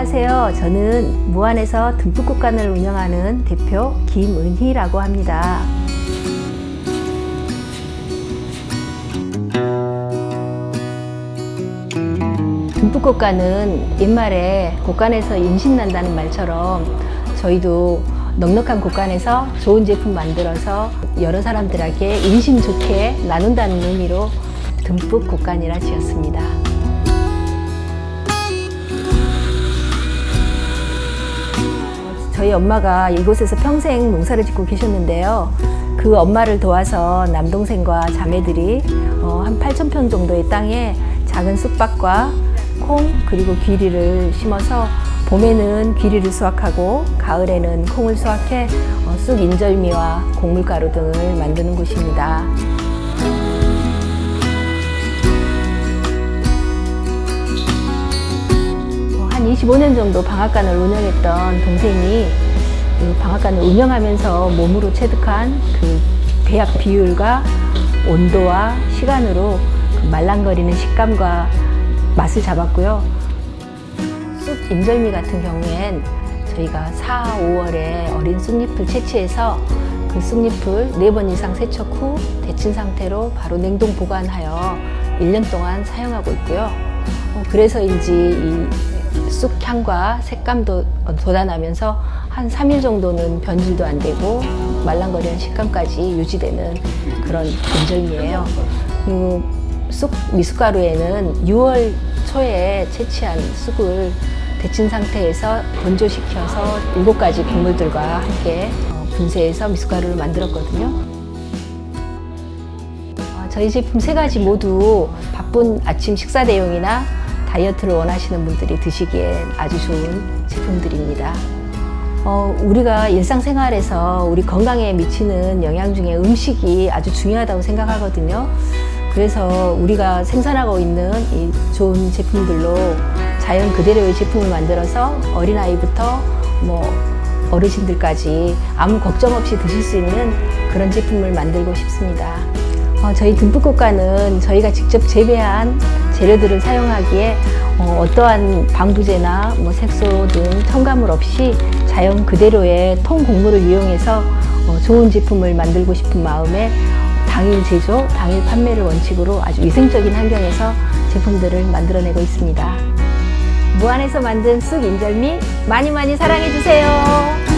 안녕하세요. 저는 무안에서 듬뿍국간을 운영하는 대표 김은희라고 합니다. 듬뿍국간은 옛말에 곳간에서 임신 난다는 말처럼 저희도 넉넉한 곳간에서 좋은 제품 만들어서 여러 사람들에게 인심 좋게 나눈다는 의미로 듬뿍 곳간이라 지었습니다. 저희 엄마가 이곳에서 평생 농사를 짓고 계셨는데요. 그 엄마를 도와서 남동생과 자매들이 어, 한 8천 평 정도의 땅에 작은 쑥밭과 콩 그리고 귀리를 심어서 봄에는 귀리를 수확하고 가을에는 콩을 수확해 어, 쑥 인절미와 곡물가루 등을 만드는 곳입니다. 어, 한 25년 정도 방앗간을 운영했던 동생이 그 방앗간을 운영하면서 몸으로 체득한 그 배합 비율과 온도와 시간으로 그 말랑거리는 식감과 맛을 잡았고요. 쑥 인절미 같은 경우엔 저희가 4, 5월에 어린 쑥잎을 채취해서 그 쑥잎을 4번 이상 세척 후 데친 상태로 바로 냉동 보관하여 1년 동안 사용하고 있고요. 어, 그래서인지 이 쑥 향과 색감도 돋아나면서 한 3일 정도는 변질도 안 되고 말랑거리는 식감까지 유지되는 그런 인절미예요. 그리고 쑥 미숫가루에는 6월 초에 채취한 쑥을 데친 상태에서 건조시켜서 7가지 곡물들과 함께 어, 분쇄해서 미숫가루를 만들었거든요. 어, 저희 제품 세 가지 모두 바쁜 아침 식사 대용이나 다이어트를 원하시는 분들이 드시기엔 아주 좋은 제품들입니다. 어, 우리가 일상생활에서 우리 건강에 미치는 영향 중에 음식이 아주 중요하다고 생각하거든요. 그래서 우리가 생산하고 있는 이 좋은 제품들로 자연 그대로의 제품을 만들어서 어린아이부터 뭐 어르신들까지 아무 걱정 없이 드실 수 있는 그런 제품을 만들고 싶습니다. 어, 저희 듬뿍국가는 저희가 직접 재배한 재료들을 사용하기에 어, 떠한 방부제나 뭐 색소 등 첨가물 없이 자연 그대로의 통 곡물을 이용해서 어, 좋은 제품을 만들고 싶은 마음에 당일 제조, 당일 판매를 원칙으로 아주 위생적인 환경에서 제품들을 만들어내고 있습니다. 무안에서 만든 쑥 인절미 많이 많이 사랑해 주세요.